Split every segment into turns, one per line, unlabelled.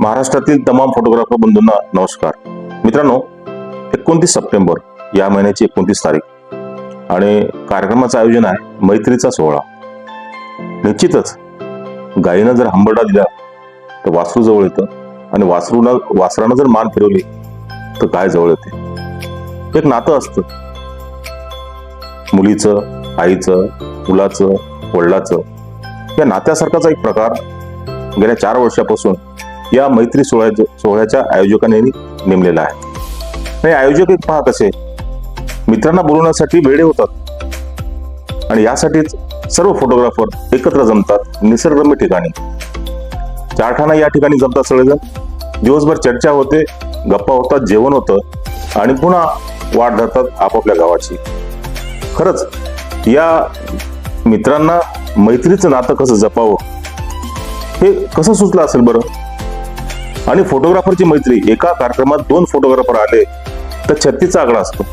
महाराष्ट्रातील तमाम फोटोग्राफर बंधूंना नमस्कार. मित्रांनो एकोणतीस सप्टेंबर या महिन्याची एकोणतीस तारीख आणि कार्यक्रमाचं आयोजन आहे मैत्रीचा सोहळा. निश्चितच गायीनं जर हंबरडा दिला तर वासरू जवळ येतं आणि वासरूला वासरानं जर मान फिरवली तर गाय जवळ येते. एक नातं असतं. मुलीचं आईचं मुलाचं वडिलाचं या नात्यासारखाचा एक प्रकार गेल्या चार वर्षापासून या मैत्री सोहळ्याच्या सोहळ्याच्या आयोजकांनी नेमलेला आहे. आणि आयोजक एक पहा कसे मित्रांना बोलवण्यासाठी वेळे होतात आणि यासाठीच सर्व फोटोग्राफर एकत्र जमतात निसर्गरम्य ठिकाणी. चारठाणा या ठिकाणी जमतात सगळेजण. दिवसभर चर्चा होते गप्पा होतात जेवण होतं आणि पुन्हा वाट धरतात आपापल्या गावाची. खरंच या मित्रांना मैत्रीचं नातं कसं जपावं हे कसं सुचलं असेल बरं? आणि फोटोग्राफरची मैत्री. एका कार्यक्रमात दोन फोटोग्राफर आले तर छत्तीसचा आकडा असतो.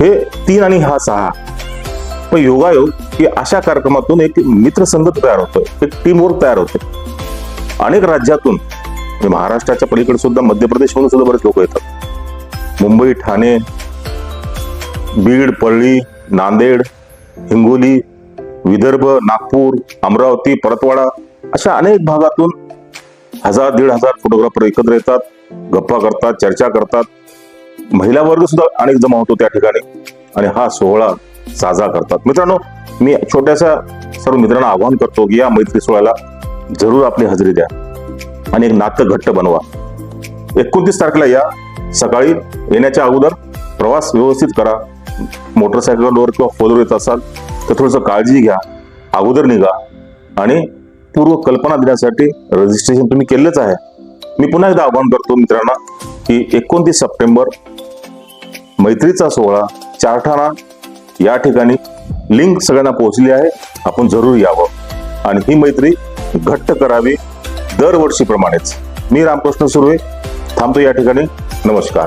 हे तीन आणि हा सहा. पण योगायोग की अशा कार्यक्रमातून एक मित्रसंगत तयार होतो एक टीमवर्क तयार होते. अनेक राज्यातून म्हणजे महाराष्ट्राच्या पलीकडे सुद्धा मध्य प्रदेशमधून सुद्धा बरेच लोक येतात. मुंबई ठाणे बीड परळी नांदेड हिंगोली विदर्भ नागपूर अमरावती परतवाडा अशा अनेक भागातून हजार दीड हजार फोटोग्राफर एकत्र येतात गप्पा करतात चर्चा करतात. महिला वर्ग सुद्धा अनेक जमा होतो त्या ठिकाणी आणि हा सोहळा साजरा करतात. मित्रांनो मी छोट्याशा सर्व मित्रांना आवाहन करतो की या मैत्री सोहळ्याला जरूर आपली हजेरी द्या आणि एक नातं घट्ट बनवा. एकोणतीस तारखेला या. सकाळी येण्याच्या अगोदर प्रवास व्यवस्थित करा. मोटरसायकलवर किंवा फोरवर येत असाल तर थोडंसं काळजी घ्या. अगोदर निघा आणि पूर्व कल्पना देण्यासाठी रजिस्ट्रेशन तुम्ही केलंच आहे. मी पुन्हा एकदा आवाहन करतो मित्रांना की एकोणतीस सप्टेंबर मैत्रीचा सोहळा चारठाणा या ठिकाणी लिंक सगळ्यांना पोहोचली आहे. आपण जरूर यावं. आणि ही मैत्री घट्ट करावी दरवर्षीप्रमाणेच. मी रामकृष्ण सुर्वे थांबतो या ठिकाणी. नमस्कार.